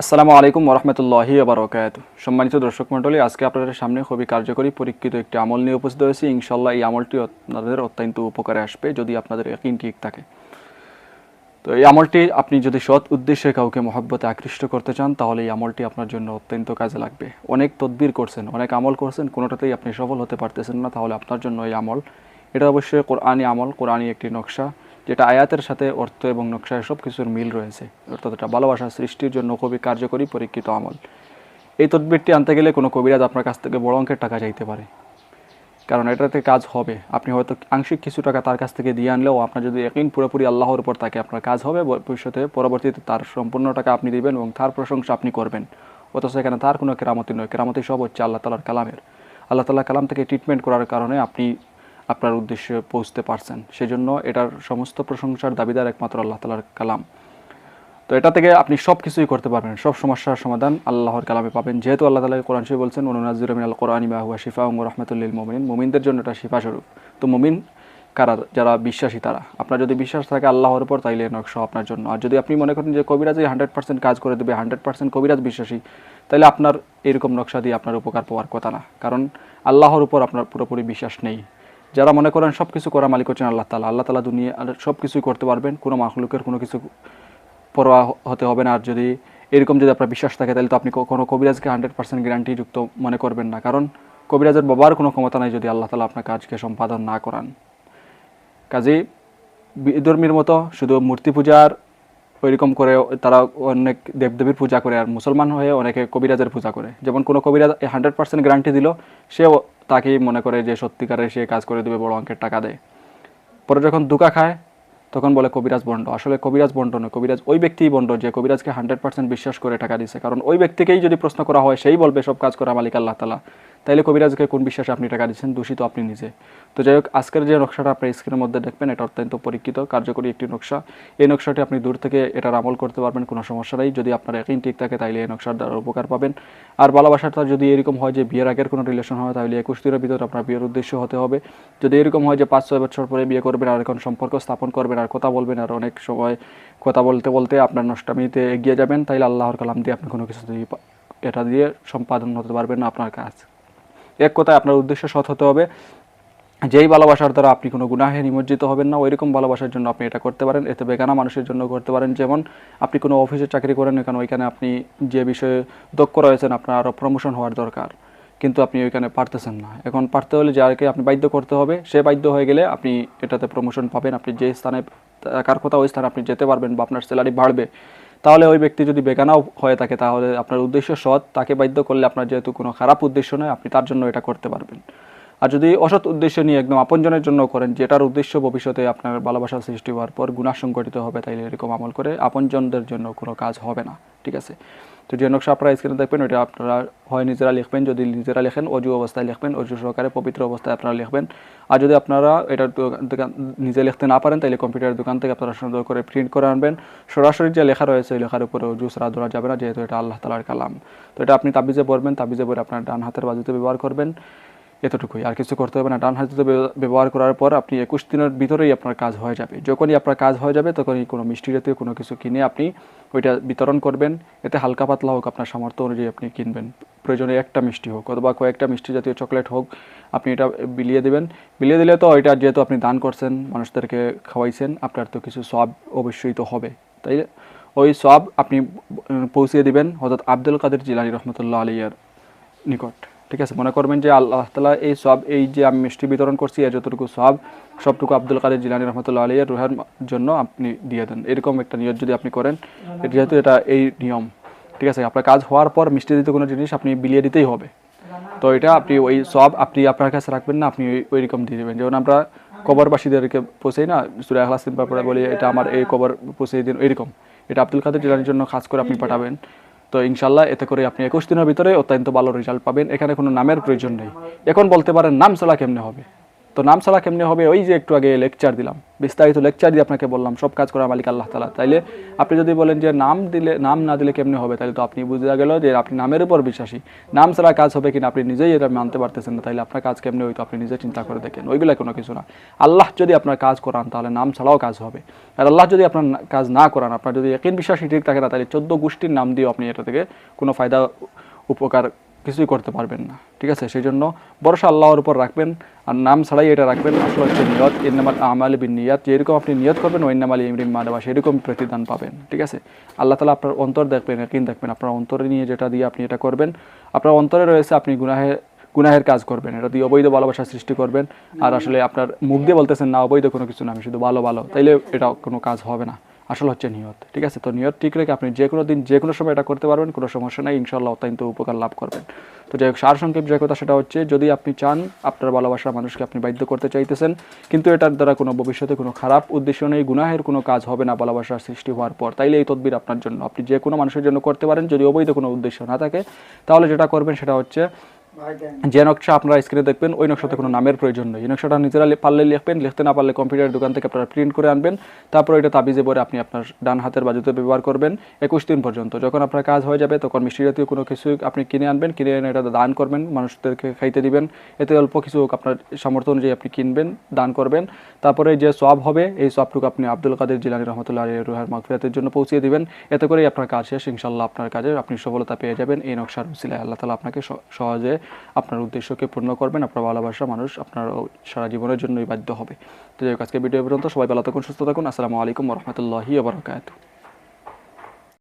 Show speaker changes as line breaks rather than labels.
আসসালামু আলাইকুম ওরহমতুল্লাহি বারকাত সম্মানিত দর্শক মণ্ডলী, আজকে আপনাদের সামনে খুবই কার্যকরী পরীক্ষিত একটি আমল নিয়ে উপস্থিত হয়েছি। ইনশাল্লাহ এই আমলটি আপনাদের অত্যন্ত উপকারে আসবে যদি আপনাদের একই ঠিক থাকে। তো এই আমলটি আপনি যদি সৎ উদ্দেশ্যে কাউকে মহব্বতে আকৃষ্ট করতে চান, তাহলে এই আমলটি আপনার জন্য অত্যন্ত কাজে লাগবে। অনেক তদবির করছেন, অনেক আমল করছেন, কোনোটাতেই আপনি সফল হতে পারতেছেন না, তাহলে আপনার জন্য এই আমল, এটা অবশ্যই কোরআনি আমল কোরআনি একটি নকশা। যেটা আয়াতের সাথে অর্থ এবং নকশায় সব কিছুর মিল রয়েছে। অর্থাৎ এটা ভালোবাসা সৃষ্টির জন্য খুবই কার্যকরী পরীক্ষিত আমল। এই তদবিরটি আনতে গেলে কোনো কবিরাজ আপনার কাছ থেকে বড় অঙ্কের টাকা চাইতে পারে। কারণ এটাতে কাজ হবে। আপনি হয়তো আংশিক কিছু টাকা তার কাছ থেকে দিয়ে আনলেও আপনার যদি একদিন পুরোপুরি আল্লাহর উপর তাকে আপনার কাজ হবে, ভবিষ্যতে পরবর্তীতে তার সম্পূর্ণ টাকা আপনি দিবেন এবং তার প্রশংসা আপনি করবেন। অথচ এখানে তার কোনো কেরামতি নয়। কেরামতি সব হচ্ছে আল্লাহ তালার কালামের। আল্লাহ তাল্লাহ কালাম থেকে ট্রিটমেন্ট করার কারণে আপনি আপনার উদ্দেশ্যে পৌঁছতে পারছেন। সেজন্য এটার সমস্ত প্রশংসার দাবিদার একমাত্র আল্লাহ তালার কালাম। তো এটা থেকে আপনি সব কিছুই করতে পারবেন। সব সমস্যার সমাধান আল্লাহর কালামে পাবেন। যেহেতু আল্লাহ তালা কোরআন শরীফ বলছেন অনুনাজির আল কোরআন বাহুয়া শিফা উম রহমতুল্লিল মোমিন মোমিনদের জন্য এটা শিফা স্বরূপ তো মোমিন কারা? যারা বিশ্বাসী তারা। আপনার যদি বিশ্বাস থাকে আল্লাহর উপর, তাইলে নকশা আপনার জন্য। আর যদি আপনি মনে করেন যে কবিরাজই হান্ড্রেড পার্সেন্ট কাজ করে দেবে, হান্ড্রেড পার্সেন্ট কবিরাজ বিশ্বাসী তাহলে আপনার এরকম নকশা দিয়ে আপনার উপকার পাওয়ার কথা না। কারণ আল্লাহর উপর আপনার পুরোপুরি বিশ্বাস নেই। যারা মনে করেন সব কিছু করা মালিক হচ্ছেন আল্লাহ তালা আল্লাহ তালা দুনিয়া সব কিছুই করতে পারবেন, কোনো মাখলুকের কোনো কিছু পরোয়া হতে হবে না। আর যদি এরকম যদি আপনার বিশ্বাস থাকে, তাহলে তো আপনি কোনো কবিরাজকে হান্ড্রেড পার্সেন্ট গ্যারান্টিযুক্ত মনে করবেন না। কারণ কবিরাজের বাবার কোনো ক্ষমতা নাই যদি আল্লাহ তালা আপনার কাজকে সম্পাদন না করান। কাজেই বিধর্মীর মতো শুধু মূর্তি পূজার ওইরকম করে তারা অনেক দেবদেবীর পূজা করে, আর মুসলমান হয়ে অনেকে কবিরাজের পূজা করে। যেমন কোনো কবিরাজ হান্ড্রেড পার্সেন্ট গ্যারান্টি দিল, সেও তাকেই মনে করে যে সত্যিকারে সে কাজ করে দেবে, বড় অঙ্কের টাকা দেয়। পরে যখন দুকা খায়, তখন বলে কবিরাজ বন্ড। আসলে কবিরাজ বন্ড নয়, কবিরাজ ওই ব্যক্তিই বন্ড যে কবিরাজকে হান্ড্রেড পার্সেন্ট বিশ্বাস করে টাকা দিছে। কারণ ওই ব্যক্তিকেই যদি প্রশ্ন করা হয়, সেই বলবে সব কাজ করা মালিক আল্লাহ তালা তাইলে কবিরাজকে কোন বিশ্বাসে আপনি টাকা দিচ্ছেন? দূষিত আপনি নিজে। তো যাই হোক, আজকের যে নকশাটা আপনার স্ক্রিনের মধ্যে দেখবেন, এটা অত্যন্ত পরীক্ষিত, কার্যকরী একটি নকশা। এই নকশাটি আপনি দূর থেকে এটার আমল করতে পারবেন, কোনো সমস্যা নেই। যদি আপনার একই ঠিক থাকে, তাইলে এই নকশার দ্বারা উপকার পাবেন। আর ভালোবাসাটা যদি এরকম হয় যে বিয়ের আগের কোনো রিলেশন হয় তাহলে একুশ দিনের ভিতরে আপনার বিয়ের উদ্দেশ্য হতে হবে। যদি এরকম হয় যে পাঁচ ছয় বছর পরে বিয়ে করবেন, আর এখন সম্পর্ক স্থাপন করবেন, আর কথা বলবেন, আর অনেক সময় কথা বলতে বলতে আপনার নষ্টামিতে এগিয়ে যাবেন, তাইলে আল্লাহর কালাম দিয়ে আপনি কোনো কিছু এটা দিয়ে সম্পাদন হতে পারবেন না আপনার কাজ। এক কথায় আপনার উদ্দেশ্য সৎ হতে হবে। যেই ভালোবাসার দ্বারা আপনি কোনো গুনাহে নিমজ্জিত হবেন না, ওইরকম ভালোবাসার জন্য আপনি এটা করতে পারেন। এতে বেগানা মানুষের জন্য করতে পারেন। যেমন আপনি কোনো অফিসে চাকরি করেন, এখানে ওইখানে আপনি যে বিষয়ে দক্ষ রয়েছেন, আপনার আরও প্রমোশন হওয়ার দরকার। কিন্তু আপনি ওইখানে পারতেছেন না। এখন পারতে হলে যাকে আপনি বাধ্য করতে হবে, সে বাধ্য হয়ে গেলে আপনি এটাতে প্রমোশন পাবেন। আপনি যে স্থানে, কার কথা ওই স্থানে আপনি যেতে পারবেন বা আপনার স্যালারি বাড়বে। তাহলে ওই ব্যক্তি যদি বেগানাও হয়ে থাকে, তাহলে আপনার উদ্দেশ্য সৎ। তাকে বাধ্য করলে আপনার যেহেতু কোনো খারাপ উদ্দেশ্য নয়, আপনি তার জন্য এটা করতে পারবেন। আর যদি অসৎ উদ্দেশ্য নিয়ে একদম আপনজনের জন্য করেন, যেটার উদ্দেশ্য ভবিষ্যতে আপনার ভালোবাসা সৃষ্টি হওয়ার পর গুণা সংগঠিত হবে, তাইলে এরকম আমল করে আপনজনদের জন্য কোনো কাজ হবে না। ঠিক আছে? তো যে নকশা আপনারা স্ক্রিনে দেখবেন, ওইটা আপনারা হয় নিজেরা লিখবেন, যদি নিজেরা লেখেন, অজু অবস্থায় লিখবেন, অজু সহকারে পবিত্র অবস্থায় আপনারা লিখবেন। আর যদি আপনারা এটা দোকান নিজে লিখতে না পারেন তাহলে কম্পিউটারের দোকান থেকে আপনারা সুন্দর করে প্রিন্ট করে আনবেন। সরাসরি যে লেখা রয়েছে, ওই লেখার উপরে অজু সারা ধরা যাবে না, যেহেতু এটা আল্লাহ তালার কালাম। তো এটা আপনি তাবিজে পড়বেন, তাবিজে পড়ে আপনার ডান হাতের বাজুতে ব্যবহার করবেন। এতটুকুই। আর কিছু করতে হবে না। ডান হাতে ব্যবহার করার পর আপনি একুশ দিনের ভিতরেই আপনার কাজ হয়ে যাবে। যখনই আপনার কাজ হয়ে যাবে, তখনই কোনো মিষ্টি জাতীয় কোনো কিছু কিনে আপনি ওইটা বিতরণ করবেন। এতে হালকা পাতলা হোক আপনার সামর্থ্য অনুযায়ী আপনি কিনবেন। প্রয়োজনে একটা মিষ্টি হোক অথবা কয়েকটা মিষ্টি জাতীয় চকলেট হোক, আপনি এটা বিলিয়ে দেবেন। বিলিয়ে দিলে তো এটা যেহেতু আপনি দান করছেন, মানুষদেরকে খাওয়াইছেন, আপনার তো কিছু সব অবশ্যই তো হবে। তাই ওই সব আপনি পৌঁছিয়ে দিবেন হজরত আব্দুল কাদের জিলানি রহমতুল্লাহ আলিয়ার নিকট। ঠিক আছে? মনে করবেন যে আল্লাহ তালা এই সব এই যে আমি মিষ্টি বিতরণ করছি এর যতটুকু সব সবটুকু আব্দুল কাদের জিলানি রহমতুল্লাহ আলিয়ার রুহের জন্য আপনি দিয়ে দেন। এরকম একটা নিয়ত যদি আপনি করেন যেহেতু এটা এই নিয়ম ঠিক আছে? আপনার কাজ হওয়ার পর মিষ্টি দিতে কোনো জিনিস আপনি বিলিয়ে দিতেই হবে। তো এটা আপনি ওই সব আপনি আপনার কাছে রাখবেন না আপনি ওই রকম দিয়ে দেবেন। যেমন আমরা কবরবাসীদেরকে পৌঁছাই না সুরে আখলাস বলি এটা আমার এই কবর পৌঁছে দিন। এরকম। এটা আব্দুল কাদের জিলানির জন্য খাস করে আপনি পাঠাবেন। তো ইনশাল্লাহ এতে করে আপনি একুশ দিনের ভিতরে অত্যন্ত ভালো রেজাল্ট পাবেন। এখানে কোনো নামের প্রয়োজন নেই। এখন বলতে পারেন নাম চলা কেমনে হবে? তো নাম ছাড়া কেমনি হবে? ওই যে একটু আগে লেকচার দিলাম। বিস্তারিত লেকচার দিয়ে আপনাকে বললাম, সব কাজ করা মালিক আল্লাহ তালা তাইলে আপনি যদি বলেন যে নাম দিলে, নাম না দিলে কেমনি হবে? তাহলে তো আপনি বুঝে গেল যে আপনি নামের উপর বিশ্বাসী। নাম ছাড়া কাজ হবে কিনা আপনি নিজেই এটা মানতে পারতেছেন না। তাহলে আপনার কাজ কেমনি হইতো? আপনি নিজে চিন্তা করে দেখেন। ওইগুলা কোনো কিছু না। আল্লাহ যদি আপনার কাজ করান, তাহলে নাম ছাড়াও কাজ হবে। আর আল্লাহ যদি আপনার কাজ না করান, আপনার যদি একই বিশ্বাসী ঠিক থাকে না তাহলে চোদ্দ গোষ্ঠীর নাম দিয়েও আপনি এটা থেকে কোনো ফায়দা, উপকার কিছুই করতে পারবেন না, ঠিক আছে? সেই জন্য ভরসা আল্লাহর উপর রাখবেন, আর নাম ছাড়াই এটা রাখবেন। আসলে হচ্ছে নিয়ত, ইন্নামাল আমাল বিন নিয়াত, যেরকম আপনি নিয়ত করবেন ওইনামাল ইমরিম মানবা সেরকম প্রতিদান পাবেন, ঠিক আছে? আল্লাহ তালা আপনার অন্তর দেখবেন একদিন দেখবেন, আপনার অন্তরে নিয়ে যেটা দিয়ে আপনি এটা করবেন, আপনার অন্তরে রয়েছে আপনি গুনাহে, গুনাহের কাজ করবেন, এটা দিয়ে অবৈধ ভালোবাসা সৃষ্টি করবেন, আর আসলে আপনার মুখ দিয়ে বলতেছেন, না, অবৈধ কোনো কিছু না, আমি শুধু ভালো ভালো। তাইলে এটা কোনো কাজ হবে না। আসলে হচ্ছে নিয়ত, ঠিক আছে? তো নিয়ত ঠিক রেখে আপনি যে কোনো দিন যে কোনো সময় এটা করতে পারবেন, কোনো সমস্যা নেই ইনশাল্লাহ অত্যন্ত উপকার লাভ করবেন। তো যাই হোক, সার সংক্ষেপ যে কথা সেটা হচ্ছে, যদি আপনি চান, আপনার ভালোবাসার মানুষকে আপনি বাধ্য করতে চাইতেছেন, কিন্তু এটার দ্বারা কোনো ভবিষ্যতে কোনো খারাপ উদ্দেশ্য নেই, গুনাহের কোনো কাজ হবে না ভালোবাসার সৃষ্টি হওয়ার পর, তাইলে এই তদবির আপনার জন্য। আপনি যে কোনো মানুষের জন্য করতে পারেন, যদি অবৈধ কোনো উদ্দেশ্য না থাকে, তাহলে যেটা করবেন সেটা হচ্ছে যে নকশা আপনারা স্ক্রিনে দেখবেন, ওই নকশাতে কোনো নামের প্রয়োজন নেই। এই নকশাটা নিজেরা পারলে লিখবেন, লিখতে না পারলে কম্পিউটার দোকান থেকে আপনারা প্রিন্ট করে আনবেন। তারপর এটা তাবিজে পরে আপনি আপনার ডান হাতের বাজুতে ব্যবহার করবেন একুশ দিন পর্যন্ত। যখন আপনার কাজ হয়ে যাবে, তখন মিষ্টি জাতীয় কোনো কিছু আপনি কিনে আনবেন। কিনে এনে এটা দান করবেন, মানুষদেরকে খাইতে দিবেন। এতে অল্প কিছু হোক আপনার সামর্থ্য অনুযায়ী আপনি কিনবেন, দান করবেন। তারপরে যে সব হবে, এই সবটুকু আপনি আব্দুল কাদের জিলানি রহমতুল্লাহ রুহার মাগফিরাতের জন্য পৌঁছিয়ে দিবেন। এতে করেই আপনার কাজ শেষ। ইনশাল্লাহ আপনার কাজে আপনি সফলতা পেয়ে যাবেন। এই নকশার উসিলায় আল্লাহ তালা আপনাকে সহজে আপনার উদ্দেশ্যকে পূর্ণ করবেন। আপনার ভালোবাসা মানুষ আপনার সারা জীবনের জন্যই বাধ্য হবে। তো যাই হোক আজকে ভিডিও পর্যন্ত সবাই ভালো থাকুন, সুস্থ থাকুন। আসসালামু আলাইকুম রহমতুল্লাহি আবরকাত